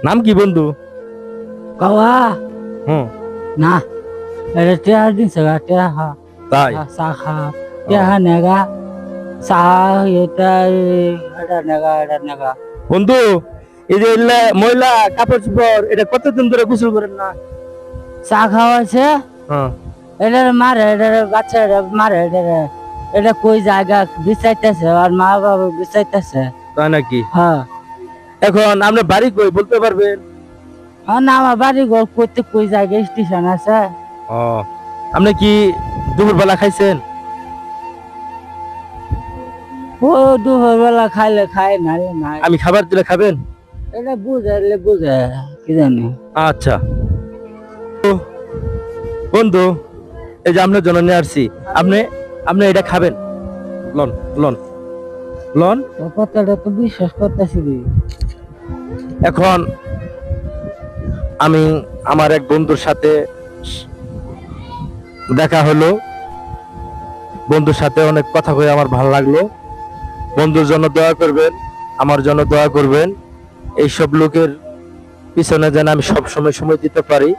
নাম কি বন্ধু? কাওয়া। হুম। না এটা টেহা দিছে গা টেহা তাই? শাখা টেহা নেগা চা এটা এটা নেগা এটা নেগা বন্ধু এই যে ময়লা কাপড় চোপড় এটা কতদিন ধরে গোসল করেন না? চা খাওয়াছে হ্যাঁ। এটা মারে এটা বাচ্চা মারে এটা এটা কই জায়গা? বিচাইতেছে আর মা বাবা বিচাইতেছে তাই নাকি? হ্যাঁ। এখন আপনার বাড়ি কই বলতে পারবেন? আর না আমার বাড়ি ঘর করতে কই জায়গা স্টেশন আছে। ও আপনি কি দুপুর বেলা খাইছেন? ও দুপুর বেলা খাইলে খাই নালে নাই আমি খাবার দিলে খাবেন? এটা বুঝাইলে বুঝে কি জানি। আচ্ছা। বন্ধু এই যে আপনার জন্য নিয়ে আসছি। আপনি আপনি এটা খাবেন। লন লন। লন। কথাটা তো বিশ্বাস করতেছি। এখন আমি আমার এক বন্ধুর সাথে দেখা হলো। বন্ধুর সাথে অনেক কথা কয়ে আমার ভালো লাগল। বন্ধুর জন্য দয়া করবেন, আমার জন্য দয়া করবেন। এইসব লোকের পিছনে যেন আমি সব সময় সময় দিতে পারি।